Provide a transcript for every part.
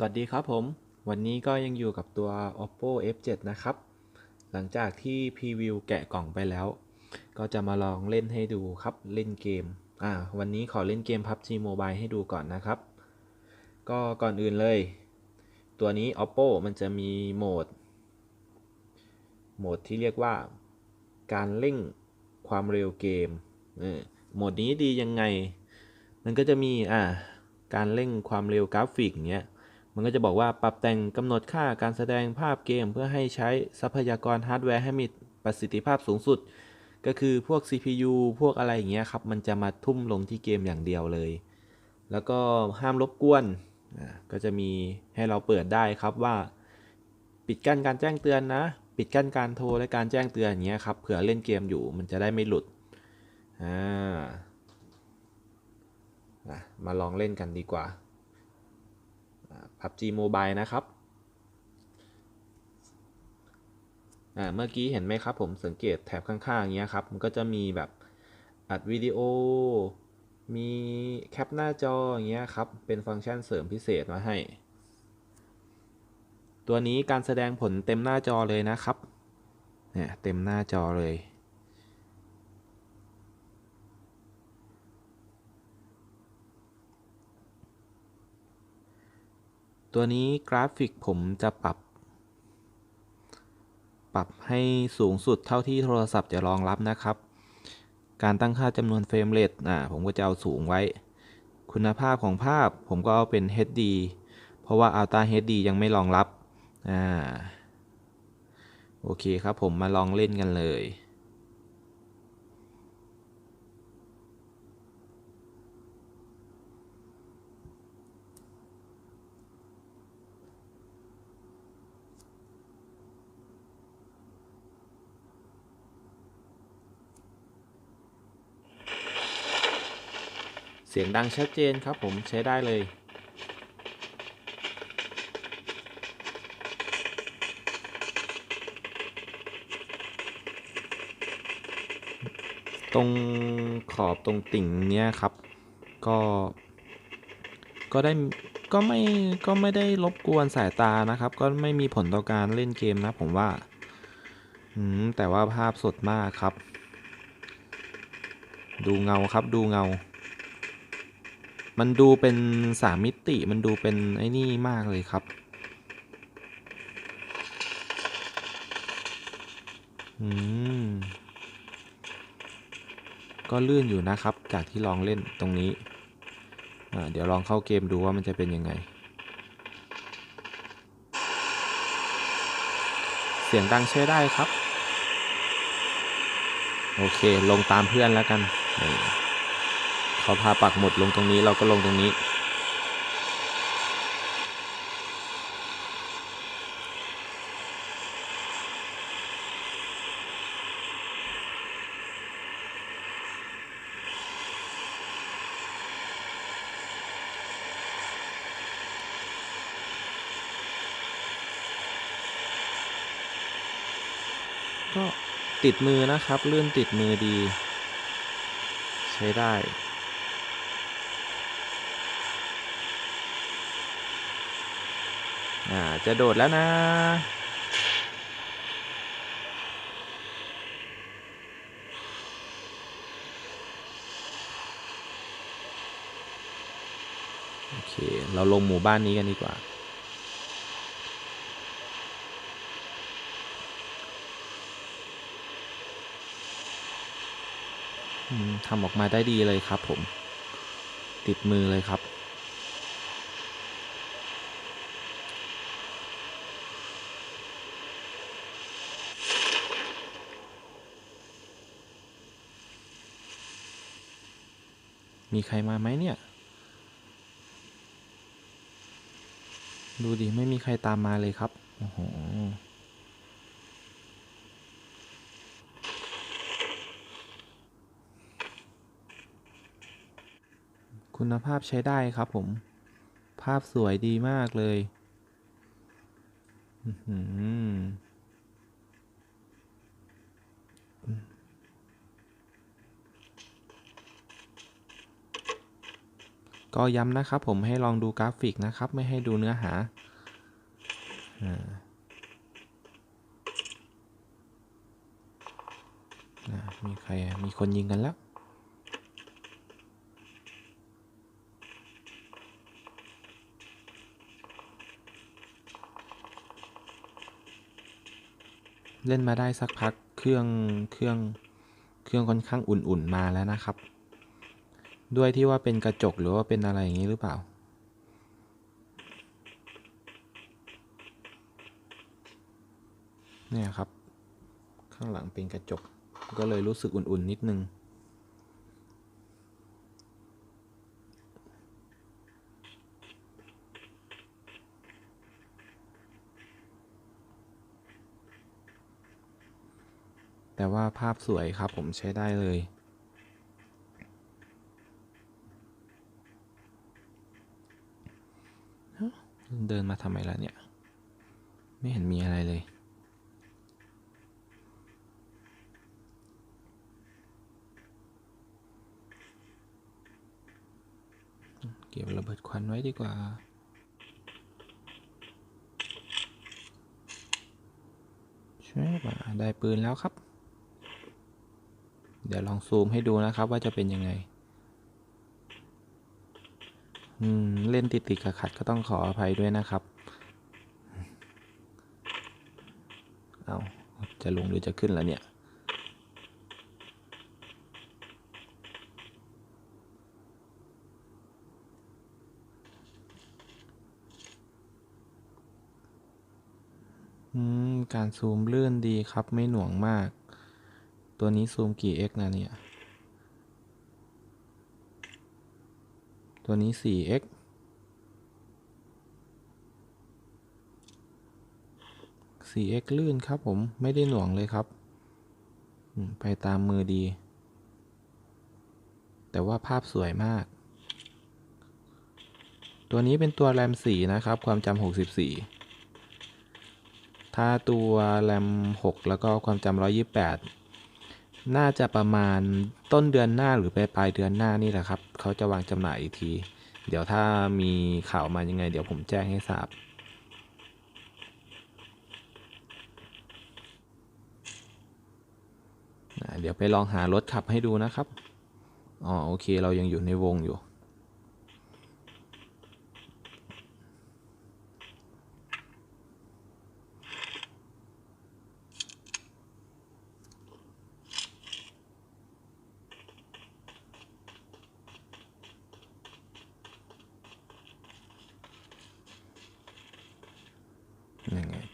สวัสดีครับผม วันนี้ก็ยังอยู่กับตัว oppo f7 นะครับ หลังจากที่พรีวิวแกะกล่องไปแล้ว ก็จะมาลองเล่นให้ดูครับ เล่นเกม อ่า วันนี้ขอเล่นเกม PUBG Mobile ให้ดูก่อนนะครับ ก็ก่อนอื่นเลย ตัวนี้ oppo มันจะมีโหมด โหมดที่เรียกว่า การเร่งความเร็วเกมเออโหมดนี้ดียังไง มันก็จะมี อ่า การเร่งความเร็วกราฟิกอย่างเงี้ย มันก็จะบอกว่าปรับแต่งกำหนดค่าการแสดงภาพเกม เพื่อให้ใช้ทรัพยากรฮาร์ดแวร์ให้มีประสิทธิภาพสูงสุด ก็คือพวก CPU พวกอะไรอย่างเงี้ยครับ มันจะมาทุ่มลงที่เกมอย่างเดียวเลย แล้วก็ห้ามรบกวน ก็จะมีให้เราเปิดได้ครับว่า ปิดกั้นการแจ้งเตือนนะ ปิดกั้นการโทรและการแจ้งเตือนอย่างเงี้ยครับ เผื่อเล่นเกมอยู่มันจะได้ไม่หลุด อ่า มาลองเล่นกันดีกว่า PUBG Mobile นะครับอ่าเมื่อกี้เห็นไหมครับผมสังเกตแถบข้างๆอย่างเงี้ยครับ มันก็จะมีแบบอัดวิดีโอ มีแคปหน้าจออย่างเงี้ยครับ เป็นฟังก์ชันเสริมพิเศษมาให้ ตัวนี้การแสดงผลเต็มหน้าจอเลยนะครับเนี่ยเต็มหน้าจอเลย ตัวนี้กราฟิกผมจะปรับ ปรับให้สูงสุดเท่าที่โทรศัพท์จะรองรับนะครับ การตั้งค่าจำนวนเฟรมเรทอ่าผมก็จะเอาสูงไว้ คุณภาพของภาพผมก็เอาเป็น HD เพราะว่า Ultra HD ยังไม่รองรับอ่าโอเคครับผมมาลองเล่นกันเลย สียงดังชัดเจนครับผมใช้ได้เลย ตรงขอบตรงติ่งเนี้ยครับ ก็ ก็ได้ก็ไม่ก็ไม่ได้รบกวนสายตานะครับ ก็ไม่มีผลต่อการเล่นเกมนะผมว่าอืมแต่ว่าภาพสดมากครับ ดูเงาครับดูเงา มันดูเป็นสามมิติมันดูเป็นไอ้นี่มากเลยครับ อืม ก็ลื่นอยู่นะครับ จากที่ลองเล่นตรงนี้ อ่า เดี๋ยวลองเข้าเกมดูว่ามันจะเป็นยังไง เสียงดังใช้ได้ครับ โอเค ลงตามเพื่อนแล้วกัน เขาพาปักหมุดลงตรงนี้เราก็ลงตรงนี้ ก็ติดมือนะครับ เลื่อนติดมือดี ใช้ได้ อ่าจะโดดแล้วนะ โอเค เราลงหมู่บ้านนี้กันดีกว่า ทำออกมาได้ดีเลยครับผม ติดมือเลยครับ มีใครมาไหมเนี่ย ดูดิ ไม่มีใครตามมาเลยครับ โอ้โห คุณภาพใช้ได้ครับผม ภาพสวยดีมากเลย อื้อ ก็ย้ำนะครับผมให้ลองดูกราฟิกนะครับ ไม่ให้ดูเนื้อหาอามีใครมีคนยิงกันแล้วเล่นมาได้สักพักเครื่องเครื่องเครื่องค่อนข้างอุ่นๆมาแล้วนะครับ ด้วยที่ว่าเป็นกระจกหรือว่าเป็นอะไรอย่างนี้หรือเปล่า เนี่ยครับ ข้างหลังเป็นกระจกก็เลยรู้สึกอุ่นๆนิดนึง แต่ว่าภาพสวยครับผมใช้ได้เลย เดินมาทำไมล่ะเนี่ย ไม่เห็นมีอะไรเลย เก็บระเบิดควันไว้ดีกว่าช่วยมาได้ปืนแล้วครับ เดี๋ยวลองซูมให้ดูนะครับว่าจะเป็นยังไง อืม เล่นติดติดขัดขัดก็ต้องขออภัยด้วยนะครับ เอาจะลงหรือจะขึ้นแล้วเนี่ยการซูมเลื่อนดีครับไม่หน่วงมาก ตัวนี้ซูมกี่ x นะเนี่ย ตัวนี้ 4x 4x ลื่นครับผมไม่ได้หน่วงเลยครับ ไปตามมือดี แต่ว่าภาพสวยมาก ตัวนี้เป็นตัวแรม 4 นะครับ ความจำ64 ถ้าตัวแรม 6 แล้วก็ความจำ128 น่าจะประมาณต้นเดือนหน้าหรือปลายปลายเดือนหน้านี่แหละครับ เขาจะวางจำหน่ายอีกที เดี๋ยวถ้ามีข่าวมายังไง เดี๋ยวผมแจ้งให้ทราบ เดี๋ยวไปลองหารถขับให้ดูนะครับ อ๋อโอเคเรายังอยู่ในวงอยู่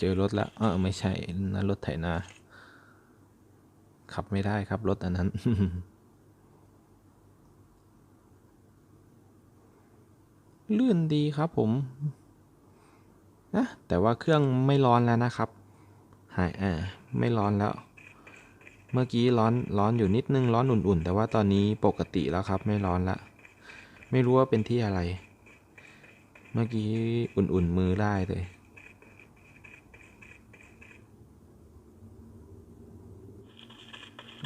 เจอรถแล้วเออไม่ใช่นั่นรถไถนา ขับไม่ได้ครับรถอันนั้น ลื่นดีครับผมนะแต่ว่าเครื่องไม่ร้อนแล้วนะครับ หายอ่าไม่ร้อนแล้ว เมื่อกี้ร้อนร้อนอยู่นิดนึงร้อนอุ่นๆ แต่ว่าตอนนี้ปกติแล้วครับไม่ร้อนละ ไม่รู้ว่าเป็นที่อะไร เมื่อกี้อุ่นๆมือได้เลย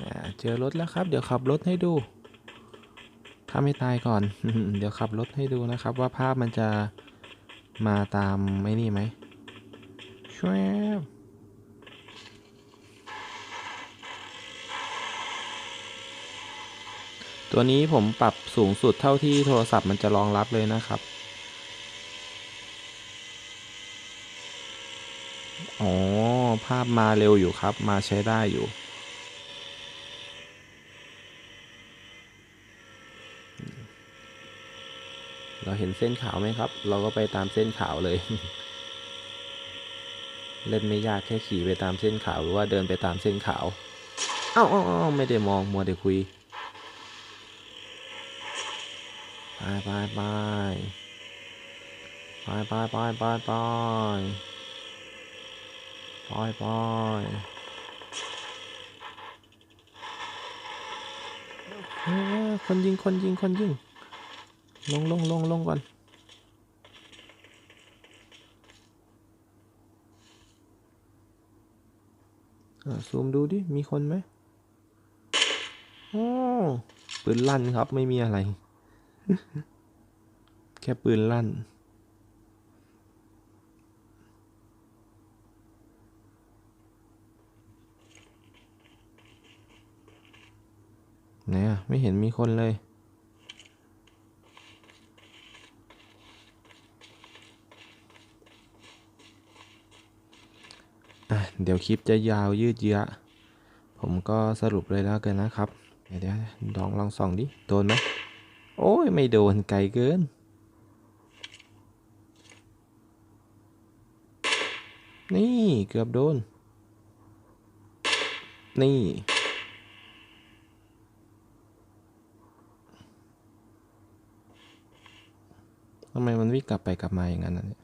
อ่า เจอรถแล้วครับ เดี๋ยวขับรถให้ดู ถ้าไม่ตายก่อน เดี๋ยวขับรถให้ดูนะครับ ว่าภาพมันจะมาตามไม่นี่ไหมช่วยตัวนี้ผมปรับสูงสุดเท่าที่โทรศัพท์มันจะรองรับเลยนะครับ อ๋อ ภาพมาเร็วอยู่ครับ มาใช้ได้อยู่ เราเห็นเส้นขาวไหมครับ เราก็ไปตามเส้นขาวเลย เล่นไม่ยากแค่ขี่ไปตามเส้นขาวหรือว่าเดินไปตามเส้นขาวเอ้าเอ้าเอ้าไม่ได้มองมัวแต่คุยไปไปไปไปไปไปไปไปไปไปเฮ้ยคนยิงคนยิงคนยิง ลงลงลงลงก่อนอซูมดูดิ มีคนไหมโอ้ปืนลั่นครับ ไม่มีอะไร แค่ปืนลั่น ไหนอะไม่เห็นมีคนเลย เดี๋ยวคลิปจะยาวยืดเยื้อผมก็สรุปเลยแล้วกันนะครับเดี๋ยวเดี๋ยวลองลองส่องดิโดนไหมโอ้ยไม่โดนไกลเกิน นี่เกือบโดน นี่ทำไมมันวิ่งกลับไปกลับมาอย่างนั้นนะเนี่ย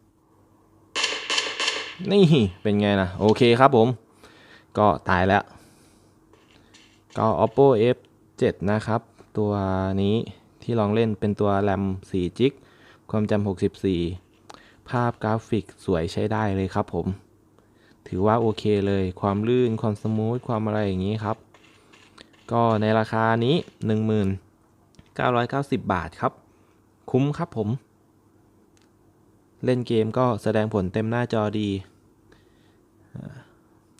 นี่เป็นไงล่ะโอเคครับผม ก็ตายแล้ว ก็ oppo f 7นะครับ ตัวนี้ที่ลองเล่นเป็นตัวแรม4จิกความจำ64 ภาพกราฟิกสวยใช้ได้เลยครับผม ถือว่าโอเคเลย ความลื่น ความสมูท ความอะไรอย่างนี้ครับ ก็ในราคานี้ 1990 บาทครับ คุ้มครับผม เล่นเกมก็แสดงผลเต็มหน้าจอดี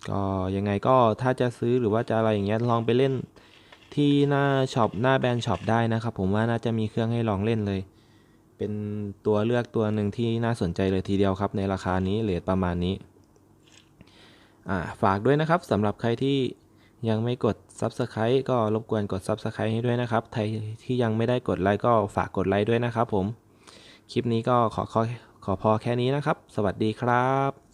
ก็ยังไงก็ถ้าจะซื้อหรือว่าจะอะไรอย่างเงี้ยลองไปเล่นที่หน้าช็อปหน้าแบรนด์ช็อปได้นะครับผมว่าน่าจะมีเครื่องให้ลองเล่นเลย เป็นตัวเลือกตัวหนึ่งที่น่าสนใจเลยทีเดียวครับในราคานี้เลทประมาณนี้ฝากด้วยนะครับสำหรับใครที่ยังไม่กด Subscribe ก็รบกวนกด Subscribe ให้ด้วยนะครับใครที่ยังไม่ได้กดไลค์ก็ฝากกดไลค์ด้วยนะครับผม คลิปนี้ก็ขอขอขอพอแค่นี้นะครับ สวัสดีครับ